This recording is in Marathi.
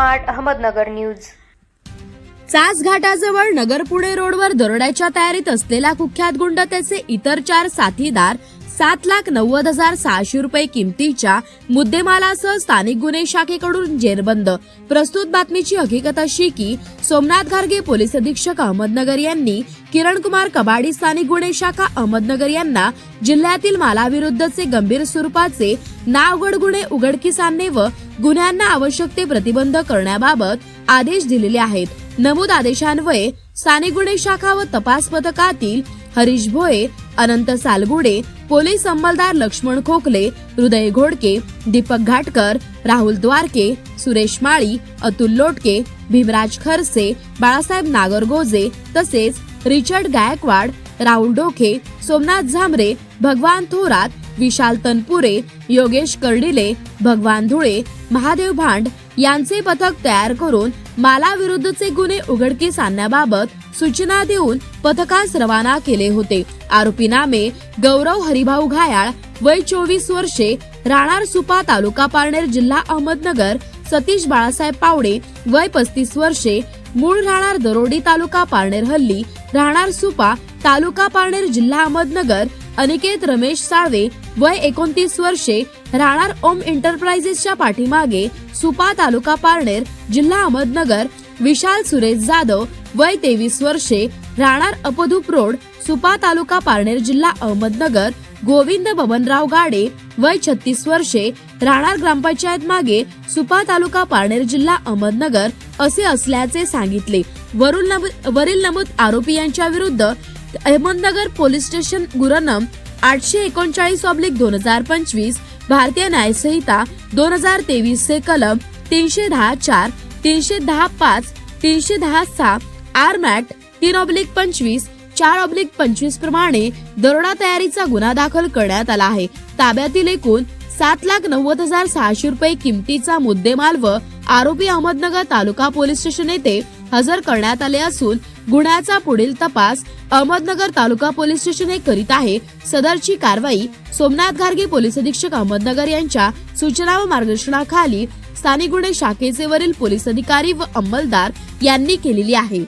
Smart Ahmednagar news. चासघाटाजवळ नगरपुणे नगर पुणे रोडवर दरोड्याच्या तयारीत असलेला कुख्यात गुंड त्याचे इतर चार साथीदार सात लाख नव्वद हजार सहाशे रुपये किमतीच्या मुद्देमालासह स्थानिक गुन्हे शाखेकडून जेरबंद. प्रस्तुत बातमीची हकीकत अशी की सोमनाथ घारगे पोलीस अधीक्षक अहमदनगर यांनी किरण कुमार कबाडी स्थानिक गुन्हे शाखा अहमदनगर यांना जिल्ह्यातील मालाविरुद्धचे गंभीर स्वरूपाचे नावगड गुन्हे उघडकीस आणणे व गुन्ह्यांना आवश्यक ते प्रतिबंध करण्याबाबत आदेश दिलेले आहेत. नमूद आदेशान्वये स्थानिक गुन्हे शाखा व तपास पथकातील हरीश भोये अनंत सालगुडे पोलीस अंमलदार लक्ष्मण खोकले हृदय घोडके दीपक घाटकर राहुल द्वारके सुरेश माळी अतुल लोटके भीमराज खरसे बाळासाहेब नागरगोजे तसेच रिचर्ड गायकवाड राहुल डोके सोमनाथ झांबरे भगवान थोरात विशाल तनपुरे योगेश कर्डिले भगवान धुळे महादेव भांड यांचे पथक तयार करून मालाविरुद्धचे गुन्हे उघडकीस आणण्याबाबत सूचना देऊन पथकास रवाना केले होते. आरोपी नामे गौरव हरिभाऊ घायाळ वय चोवीस वर्षे राहणार सुपा तालुका पारनेर जिल्हा अहमदनगर सतीश बाळासाहेब पावडे वय पस्तीस वर्षे मूळ राहणार दरोडी तालुका पारनेर हल्ली राहणार सुपा तालुका पारनेर जिल्हा अहमदनगर अनिकेत रमेश साळवे वय एकोणतीस वर्षे राहणार ओम एंटरप्राइजेसच्या पाठीमागे सुपा तालुका पारनेर जिल्हा अहमदनगर विशाल सुरेश जाधव वय तेवीस वर्षे राहणार अपधूप रोड सुपा तालुका पारनेर जिल्हा अहमदनगर गोविंद बबनराव गाडे वय छत्तीस वर्षे राहणार ग्रामपंचायत मागे सुपा तालुका पारनेर जिल्हा अहमदनगर असे असल्याचे सांगितले. वरील नमूद वरील नमूद आरोपी यांच्या विरुद्ध अहमदनगर पोलीस स्टेशन गुरनम आठशे एकोणचाळीस ऑब्लिक दोन हजार पंचवीस भारतीय न्यायसंहिता दोन हजार तेवीस चे कलम तीनशे दहा चार तीनशे दहा पाच तीनशे दहा सहा आर मॅट तीन ऑब्लिक पंचवीस चार ऑब्लिक पंचवीस प्रमाणे दरोडा तयारीचा गुन्हा दाखल करण्यात आला आहे. ताब्यातील एकूण सात लाख नव्वद हजार सहाशे रुपये किमतीचा मुद्देमाल व आरोपी अहमदनगर तालुका पोलीस स्टेशन येथे हजर करण्यात आले असून गुन्ह्याचा पुढील तपास अहमदनगर तालुका पोलीस स्टेशन हे करीत आहे. सदरची कारवाई सोमनाथ गार्गे पोलीस अधीक्षक अहमदनगर यांच्या सूचना व मार्गदर्शनाखाली स्थानिक गुन्हे शाखेचे वरील पोलीस अधिकारी व अंमलदार यांनी केलेली आहे.